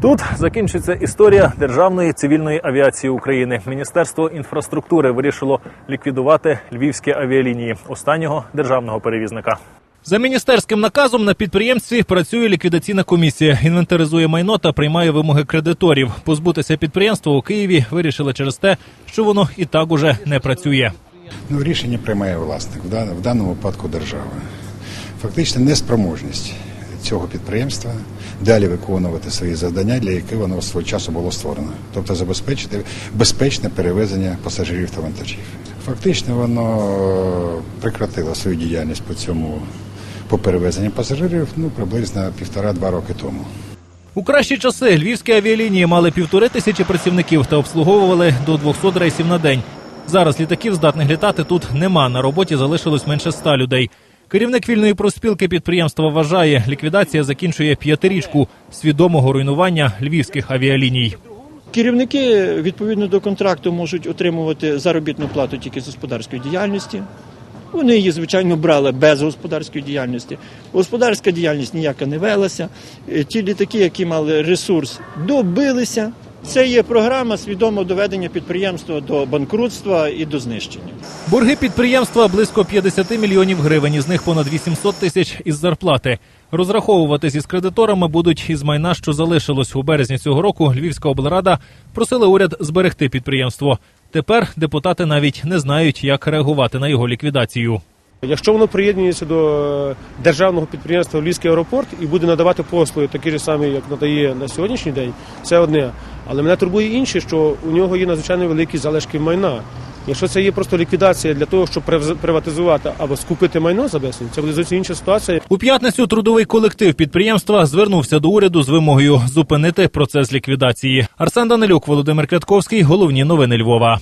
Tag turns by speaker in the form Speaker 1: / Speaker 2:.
Speaker 1: Тут закінчиться історія державної цивільної авіації України. Міністерство інфраструктури вирішило ліквідувати львівські авіалінії останнього державного перевізника. За міністерським наказом на підприємстві працює ліквідаційна комісія, інвентаризує майно та приймає вимоги кредиторів. Позбутися підприємства у Києві вирішили через те, що воно і так уже не працює.
Speaker 2: Ну, рішення приймає власник, в в даному випадку держава. Фактично неспроможність цього підприємства далі виконувати свої завдання, для яких воно свого часу було створено, тобто забезпечити безпечне перевезення пасажирів та вантажів. Фактично воно прекратило свою діяльність по цьому по перевезенню пасажирів ну приблизно півтора-два роки тому.
Speaker 1: У кращі часи львівські авіалінії мали півтори тисячі працівників та обслуговували до 200 рейсів на день. Зараз літаків, здатних літати, тут нема. На роботі залишилось менше ста людей. Керівник вільної профспілки підприємства вважає, ліквідація закінчує п'ятирічку свідомого руйнування львівських авіаліній.
Speaker 3: Керівники відповідно до контракту можуть отримувати заробітну плату тільки з господарської діяльності. Вони її, звичайно, брали без господарської діяльності. Господарська діяльність ніяка не велася. Е, Ті літаки, які мали ресурс, добилися. Це є програма свідомого доведення підприємства до банкрутства і до знищення.
Speaker 1: Борги підприємства близько 50 мільйонів гривень, із них понад 800 тисяч із зарплати. Розраховуватись із кредиторами будуть із майна, що залишилось у березні цього року. Львівська облрада просила уряд зберегти підприємство. Тепер депутати навіть не знають, як реагувати на його ліквідацію.
Speaker 4: Якщо воно приєднується до е, державного підприємства Львівський аеропорт і буде надавати послуги такі ж самі, як надає на сьогоднішній день, це одне. Але мене турбує інше, що у нього є надзвичайно великі залишки майна. Якщо це є просто ліквідація для того, щоб прив- приватизувати або скупити майно за безцінь, це буде зовсім інша ситуація.
Speaker 1: У п'ятницю трудовий колектив підприємства звернувся до уряду з вимогою зупинити процес ліквідації. Арсен Данилюк, Володимир Квятковський. Головні новини Львова.